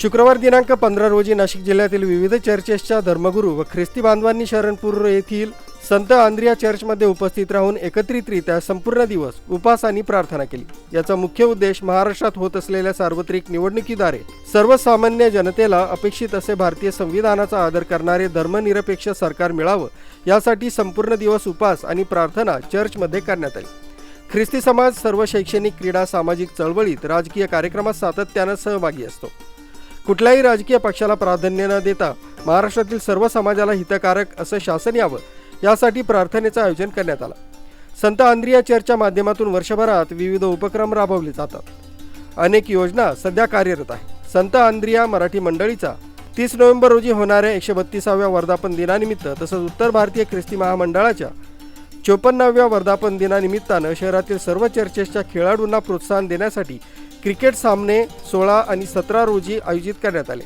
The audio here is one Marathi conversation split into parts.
शुक्रवार दिनांक पंधरा रोजी नाशिक जिल्ह्यातील विविध चर्चेसच्या धर्मगुरू व ख्रिस्ती बांधवांनी शरणपूर येथील संत आंद्रिया चर्चमध्ये उपस्थित राहून एकत्रितरित्या संपूर्ण दिवस उपास आणि प्रार्थना केली. याचा मुख्य उद्देश महाराष्ट्रात होत असलेल्या सार्वत्रिक निवडणुकीद्वारे सर्वसामान्य जनतेला अपेक्षित असे भारतीय संविधानाचा आदर करणारे धर्मनिरपेक्ष सरकार मिळावं यासाठी संपूर्ण दिवस उपास आणि प्रार्थना चर्चमध्ये करण्यात आली. ख्रिस्ती समाज सर्व शैक्षणिक क्रीडा सामाजिक चळवळीत राजकीय कार्यक्रमात सातत्यानं सहभागी असतो. कुठल्याही राजकीय पक्षाला प्राधान्य न देता महाराष्ट्रातील सर्व समाजाला हितकारक असं शासन यावं यासाठी प्रार्थनेचं आयोजन करण्यात आलं. संत आंद्रिया चर्चच्या माध्यमातून वर्षभरात विविध उपक्रम राबवले जातात. अनेक योजना सध्या कार्यरत आहे संत आंद्रिया मराठी मंडळीचा तीस नोव्हेंबर रोजी होणाऱ्या एकशे बत्तीसाव्या वर्धापन दिनानिमित्त तसंच उत्तर भारतीय ख्रिस्ती महामंडळाच्या चोपन्नाव्या वर्धापन दिनानिमित्तानं शहरातील सर्व चर्चेसच्या खेळाडूंना प्रोत्साहन देण्यासाठी क्रिकेट सामने सोळा आणि सतरा रोजी आयोजित करण्यात आले.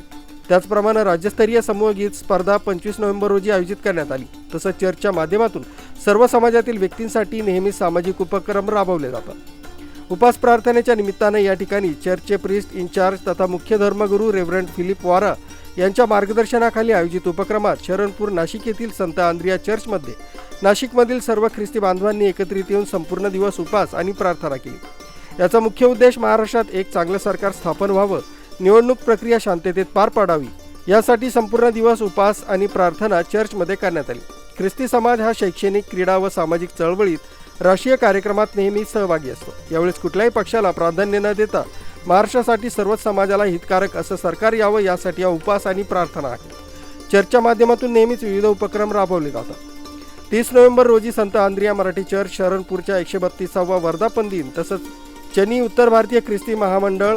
त्याचप्रमाणे राज्यस्तरीय समूह गीत स्पर्धा पंचवीस नोव्हेंबर रोजी आयोजित करण्यात आली. तसंच चर्चच्या माध्यमातून सर्व समाजातील व्यक्तींसाठी नेहमी सामाजिक उपक्रम राबवले जातात. उपास प्रार्थनेच्या निमित्तानं या ठिकाणी चर्चचे प्रिस्ट इन्चार्ज तथा मुख्य धर्मगुरू रेव्हरंड फिलिप वारा यांच्या मार्गदर्शनाखाली आयोजित उपक्रमात शरणपूर नाशिक येथील संत आंद्रिया चर्चमध्ये नाशिकमधील सर्व ख्रिस्ती बांधवांनी एकत्रित येऊन संपूर्ण दिवस उपास आणि प्रार्थना केली. याचा मुख्य उद्देश महाराष्ट्रात एक चांगलं सरकार स्थापन व्हावं निवडणूक प्रक्रिया शांततेत पार पाडावी. यासाठी संपूर्ण दिवस उपास आणि प्रार्थना चर्चमध्ये करण्यात आली. ख्रिस्ती समाज हा शैक्षणिक क्रीडा व सामाजिक चळवळीत राष्ट्रीय कार्यक्रमात नेहमी सहभागी असतो. यावेळेस कुठल्याही पक्षाला प्राधान्य न देता महाराष्ट्रासाठी सर्वच समाजाला हितकारक असं सरकार यावं यासाठी या उपास आणि प्रार्थना आहे. चर्चच्या माध्यमातून नेहमीच विविध उपक्रम राबवले जातात. तीस नोव्हेंबर रोजी संत आंद्रिया मराठी चर्च शरणपूरच्या एकशे बत्तीसावा वर्धापन दिन तसंच चनी उत्तर भारतीय ख्रिस्ती महामंडळ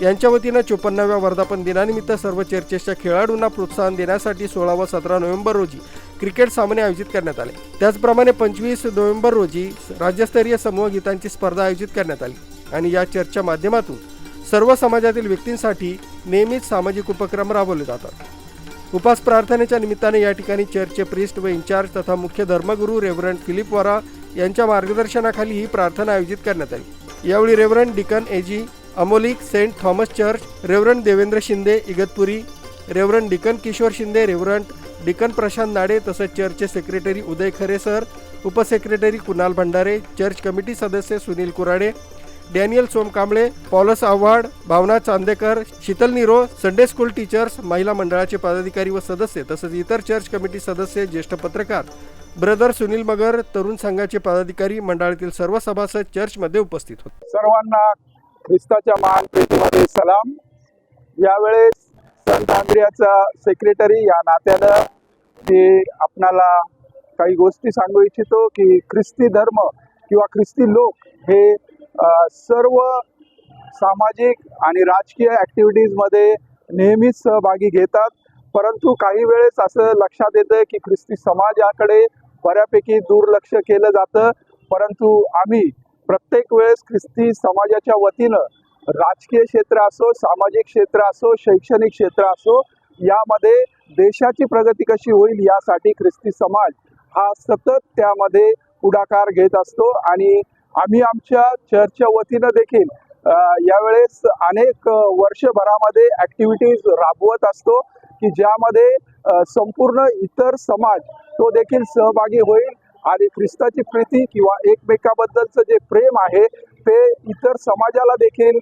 यांच्या वतीनं चोपन्नाव्या वर्धापन दिनानिमित्त सर्व चर्चेसच्या खेळाडूंना प्रोत्साहन देण्यासाठी सोळा व सतरा नोव्हेंबर रोजी क्रिकेट सामने आयोजित करण्यात आले. त्याचप्रमाणे पंचवीस नोव्हेंबर रोजी राज्यस्तरीय समूह गीतांची स्पर्धा आयोजित करण्यात आली आणि या चर्चच्या माध्यमातून सर्व समाजातील व्यक्तींसाठी नेहमीच सामाजिक उपक्रम राबवले जातात. उपास प्रार्थनेच्या निमित्ताने या ठिकाणी चर्चचे प्रिस्ट व इन्चार्ज तथा मुख्य धर्मगुरू रेव्हरंड फिलिप वरा यांच्या मार्गदर्शनाखाली ही प्रार्थना आयोजित करण्यात आली. यावेळी Reverend deacon A G Amolik Saint Thomas church Reverend Devendra Shinde Igatpuri Reverend deacon Kishor Shinde Reverend deacon Prashant Nade तसंच चर्चचे सेक्रेटरी उदय खरे सर उपसेक्रेटरी कुणाल भंडारे चर्च कमिटी सदस्य Sunil Kurade Daniel Somkamble Paulus Awhad Bhavana Chandekar Sheetal Niro Sunday school teachers महिला मंडळाचे पदाधिकारी व सदस्य तसंच इतर चर्च कमिटी सदस्य ज्येष्ठ पत्रकार. ब्रदर सुनील मगर तरुण संघाचे पदाधिकारी मंडळातील सर्व सभासद चर्चमध्ये उपस्थित होते. सर्वांना ख्रिस्ताच्या महान प्रीतीमध्ये सलाम. यावेळेस संत आंद्रियाचा सेक्रेटरी या नात्यानं मी आपणाला काही गोष्टी सांगू इच्छितो की ख्रिस्ती धर्म किंवा ख्रिस्ती लोक हे सर्व सामाजिक आणि राजकीय ॲक्टिव्हिटीजमध्ये नेहमीच सहभागी घेतात. परंतु काही वेळेस असं लक्षात येतं की ख्रिस्ती समाजाकडे बऱ्यापैकी दुर्लक्ष केलं जातं. परंतु आम्ही प्रत्येक वेळेस ख्रिस्ती समाजाच्या वतीनं राजकीय क्षेत्र असो सामाजिक क्षेत्र असो शैक्षणिक क्षेत्र असो यामध्ये देशाची प्रगती कशी होईल यासाठी ख्रिस्ती समाज हा सतत त्यामध्ये पुढाकार घेत असतो आणि आम्ही आमच्या चर्चच्या वतीनं देखील यावेळेस अनेक वर्षभरामध्ये ॲक्टिव्हिटीज राबवत असतो की ज्यामध्ये संपूर्ण इतर समाज तो देखील सहभागी होईल आणि ख्रिस्ताची प्रीती किंवा एकमेकाबद्दलचं जे प्रेम आहे ते इतर समाजाला देखील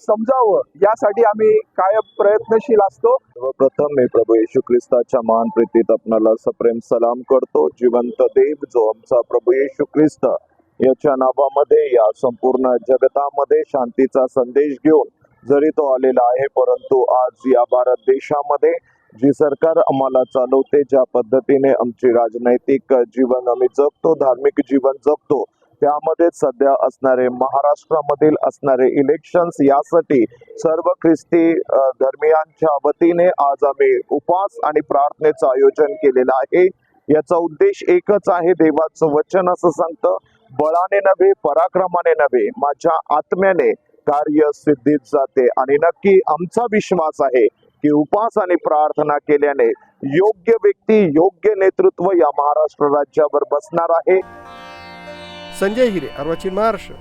समजावं यासाठी आम्ही कायम प्रयत्नशील असतो. सर्वप्रथम मी प्रभू येशू ख्रिस्ताच्या महान प्रीतीत आपणाला सप्रेम सलाम करतो. जिवंत देव जो आमचा प्रभू येशू ख्रिस्त याच्या नावामध्ये या संपूर्ण जगतामध्ये शांतीचा संदेश घेऊन जरी तो आलेला आहे परंतु आज या भारत देशामध्ये जी सरकार आम्हाला चालवते ज्या पद्धतीने आमची राजनैतिक जीवन आम्ही जगतो धार्मिक जीवन जगतो त्यामध्ये सध्या असणारे महाराष्ट्रामधील असणारे इलेक्शन्स यासाठी सर्व ख्रिस्ती धर्मियांच्या वतीने आज आम्ही उपास आणि प्रार्थनेचं आयोजन केलेलं आहे. याचा उद्देश एकच आहे देवाचं वचन असं सांगतं. बळाने नव्हे पराक्रमाने नव्हे माझ्या आत्म्याने कार्य सिद्धीत जाते. आणि नक्की आमचा विश्वास आहे की उपास आणि प्रार्थना केल्याने योग्य व्यक्ती योग्य नेतृत्व या महाराष्ट्र राज्यावर बसणार आहे. संजय हिरे अर्वाचीन महाराष्ट्र.